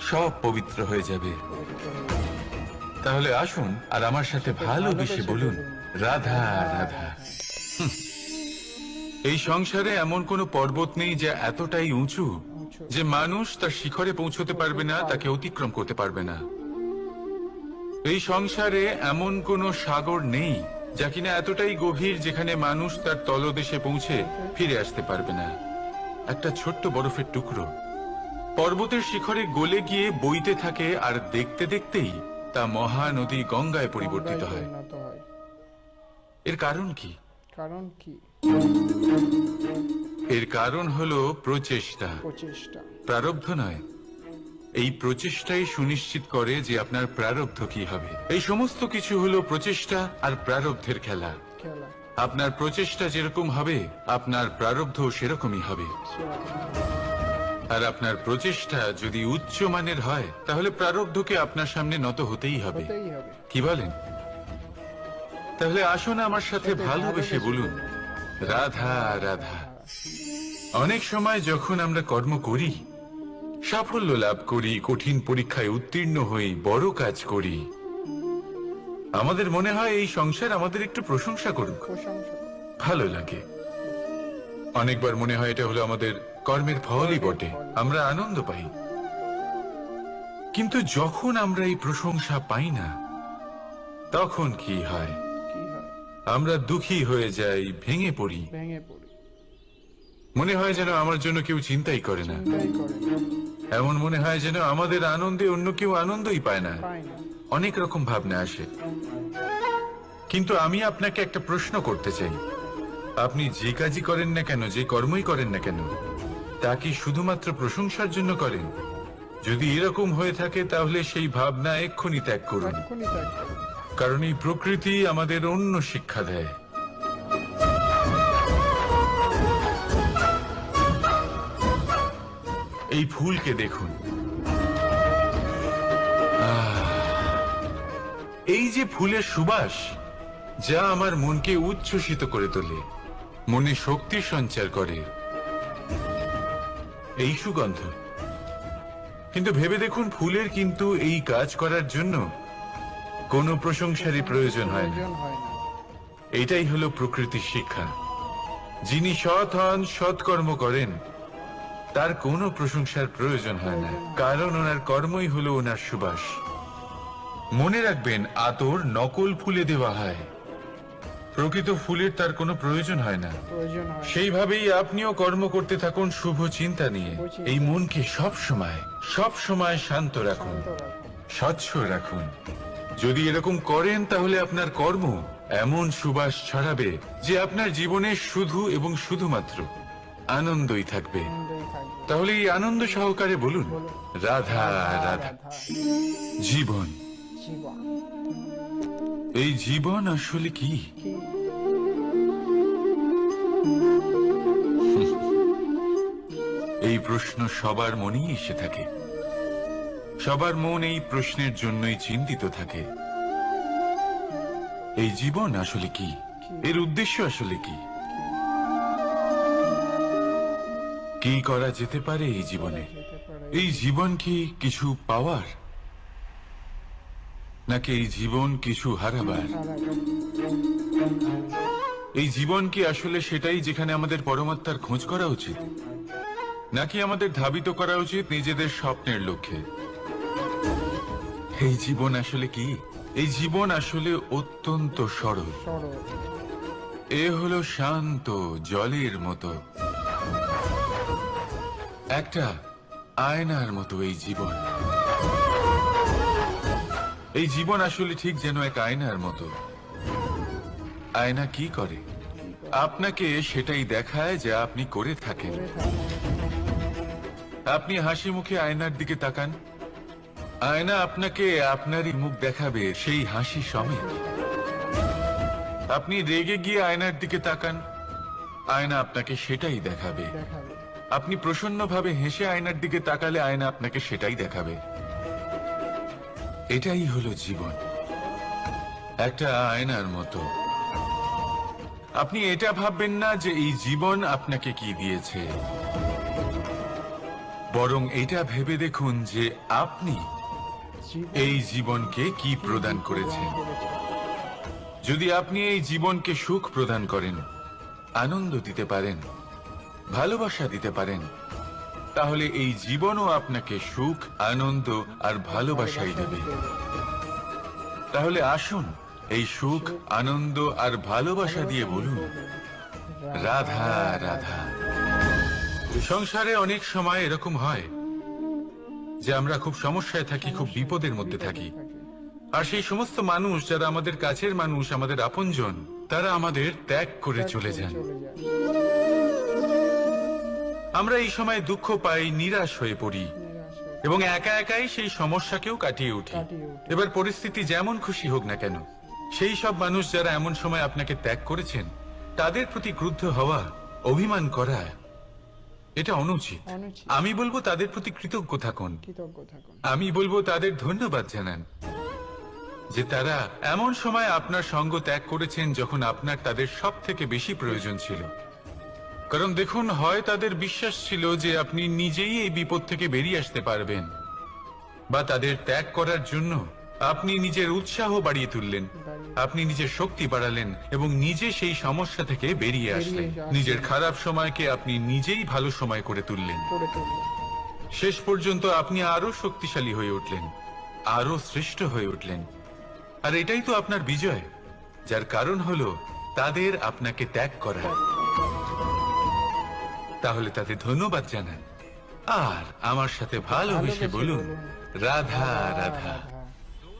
সব পবিত্র হয়ে যাবে। তাহলে আসুন আর আমার সাথে ভালো ভালোবেসে বলুন। রাধা রাধা। এই সংসারে এমন কোনো পর্বত নেই যা এতটাই উঁচু যে মানুষ তার শিখরে পৌঁছতে পারবে না, তাকে অতিক্রম করতে পারবে না। এই সংসারে এমন কোনো সাগর নেই যা কিনা এতটাই গভীর যেখানে মানুষ তার তলদেশে পৌঁছে ফিরে আসতে পারবে না। একটা ছোট্ট বরফের টুকরো। পর্বতের শিখরে গলে গিয়ে বইতে থাকে আর দেখতে দেখতেই তা মহানদী গঙ্গায় পরিবর্তিত হয়। এর কারণ কি? কারণ কি? এর কারণ হলো প্রচেষ্টা। প্রচেষ্টা। প্রারব্ধ নয়। এই প্রচেষ্টাই সুনিশ্চিত করে যে আপনার প্রারব্ধ কি হবে। এই সমস্ত কিছু হলো প্রচেষ্টা আর প্রারব্ধের খেলা। খেলা। আপনার প্রচেষ্টা যেরকম হবে আপনার প্রারব্ধ সেরকমই হবে। আর আপনার প্রচেষ্টা যদি উচ্চ মানের হয় তাহলে প্রারব্ধকে আপনার সামনে নত হতেই হবে। কি বলেন? তাহলে আসুন আমার সাথে ভালোবেসে বলুন। রাধা রাধা। অনেক সময় যখন আমরা কর্ম করি সাফল্য লাভ করি কঠিন পরীক্ষায় উত্তীর্ণ হই বড় কাজ করি আমাদের মনে হয় এই সংসার আমাদের একটু প্রশংসা করুক। ভালো লাগে। অনেকবার মনে হয় এটা হলো আমাদের কর্মের ফলই বটে আমরা আনন্দ পাই। কিন্তু যখন আমরা এই প্রশংসা পাই না তখন কি হয়? আমরা দুঃখী হয়ে যাই ভেঙে পড়ি। মনে হয় যেন আমার জন্য কেউ চিন্তাই করে না। এমন মনে হয় যেন আমাদের আনন্দে অন্য কেউ আনন্দই পায় না। অনেক রকম ভাবনা আসে। কিন্তু আমি আপনাকে একটা প্রশ্ন করতে চাই। আপনি যে কাজই করেন না কেন যে কর্মই করেন না কেন তা কি শুধুমাত্র প্রশংসার জন্য করেন? যদি এরকম হয়ে থাকে তাহলে সেই ভাবনা এক্ষুনি ত্যাগ করুন। কারণ এই প্রকৃতি আমাদের অন্য শিক্ষা দেয়। এই ফুলকে দেখুন। এই যে ফুলের সুবাস যা আমার মনকে উচ্ছ্বসিত করে তোলে মনে শক্তি সঞ্চার করে। এই সুগন্ধ। কিন্তু ভেবে দেখুন ফুলের কিন্তু এই কাজ করার জন্য কোনো প্রশংসারই প্রয়োজন হয় না। এটাই হলো প্রকৃতির শিক্ষা। যিনি সৎ হন সৎকর্ম করেন তার কোনো প্রশংসার প্রয়োজন হয় না। কারণ ওনার কর্মই হলো ওনার সুবাস। মনে রাখবেন আতর নকল ফুলে দেওয়া হয়। প্রকৃত ফুলের তার কোনো প্রয়োজন হয় না। প্রয়োজন হয় সেইভাবেই আপনিও কর্ম করতে থাকুন শুভ চিন্তা নিয়ে। এই মনকে সব সময় সব সময় শান্ত রাখুন স্বচ্ছ রাখুন। যদি এরকম করেন তাহলে আপনার কর্ম এমন সুবাস ছড়াবে যে আপনার জীবনে শুধু এবং শুধুমাত্র আনন্দই থাকবে। তাহলে এই আনন্দ সহকারে বলুন। রাধা রাধা। রাধা। জীবন। জীবন। এই জীবন আসলে কি? এই প্রশ্ন সবার মনেই এসে থাকে। সবার মন এই প্রশ্নের জন্যই চিন্তিত থাকে। এই জীবন আসলে কি? এর উদ্দেশ্য আসলে কি? কি করা যেতে পারে এই জীবনে? এই জীবন কি কিছু পাওয়ার? নাকি এই জীবন কিছু হারাবার? এই জীবন কি আসলে সেটাই যেখানে আমাদের পরমাত্মার খোঁজ করা উচিত? নাকি আমাদের ধাবিত করা উচিত নিজেদের স্বপ্নের লক্ষ্যে? এই জীবন আসলে কি? এই জীবন আসলে অত্যন্ত সরল। এ হলো শান্ত জলের মতো। একটা আয়নার মতো এই জীবন। এই জীবন আসলে ঠিক যেন এক আয়নার মতো। আয়না কি করে? আপনাকে সেটাই দেখায় যা আপনি করে থাকেন। আপনি হাসি মুখে আয়নার দিকে তাকান। আয়না আপনাকে আপনারই মুখ দেখাবে সেই হাসি সমেত। আপনি রেগে গিয়ে আয়নার দিকে তাকান। আয়না আপনাকে সেটাই দেখাবে। আপনি প্রসন্নভাবে হেসে আয়নার দিকে তাকালে আয়না আপনাকে সেটাই দেখাবে। এটাই হলো জীবন। একটা আয়নার মতো। আপনি এটা ভাববেন না যে এই জীবন আপনাকে কি দিয়েছে। বরং এটা ভেবে দেখুন যে আপনি এই জীবনকে কি প্রদান করেছেন। যদি আপনি এই জীবনকে সুখ প্রদান করেন, আনন্দ দিতে পারেন, ভালোবাসা দিতে পারেন তাহলে এই জীবনও আপনাকে সুখ, আনন্দ আর ভালোবাসাই দেবে। তাহলে আসুন, এই সুখ, আনন্দ আর ভালোবাসা দিয়ে বলুন, রাধা রাধা। সংসারে অনেক সময় এরকম হয় যে আমরা খুব সমস্যায় থাকি, খুব বিপদের মধ্যে থাকি। আর সেই সমস্ত মানুষ যারা আমাদের কাছের মানুষ, আমাদের আপনজন, তারা আমাদের ত্যাগ করে চলে যান। আমরা এই সময় দুঃখ পাই নিরাশ হয়ে পড়ি। এবং একা একাই সেই সমস্যাকেও কাটিয়ে উঠি। এবার পরিস্থিতি যেমন খুশি হোক না কেন সেই সব মানুষ যারা এমন সময় আপনাকে ত্যাগ করেছেন তাদের প্রতি ক্রুদ্ধ হওয়া অভিমান করা এটা অনুচিত। আমি বলব তাদের প্রতি কৃতজ্ঞ থাকুন। আমি বলব তাদের ধন্যবাদ জানান। যে তারা এমন সময় আপনার সঙ্গ ত্যাগ করেছেন যখন আপনার তাদের সব থেকে বেশি প্রয়োজন ছিল। কারণ দেখুন হয় তাদের বিশ্বাস ছিল যে আপনি নিজেই এই বিপদ থেকে বেরিয়ে আসতে পারবেন বা তাদের ত্যাগ করার জন্য আপনি নিজের উৎসাহ বাড়িয়ে তুললেন আপনি নিজের শক্তি বাড়ালেন এবং নিজে সেই সমস্যা থেকে বেরিয়ে আসলেন। নিজের খারাপ সময়কে আপনি নিজেই ভালো সময় করে তুললেন। শেষ পর্যন্ত আপনি আরও শক্তিশালী হয়ে উঠলেন আরও শ্রেষ্ঠ হয়ে উঠলেন। আর এটাই তো আপনার বিজয় যার কারণ হলো তাদের আপনাকে ত্যাগ করা। তাহলে তাদের ধন্যবাদ জানান আর আমার সাথে ভালোবেসে বলুন রাধা রাধা।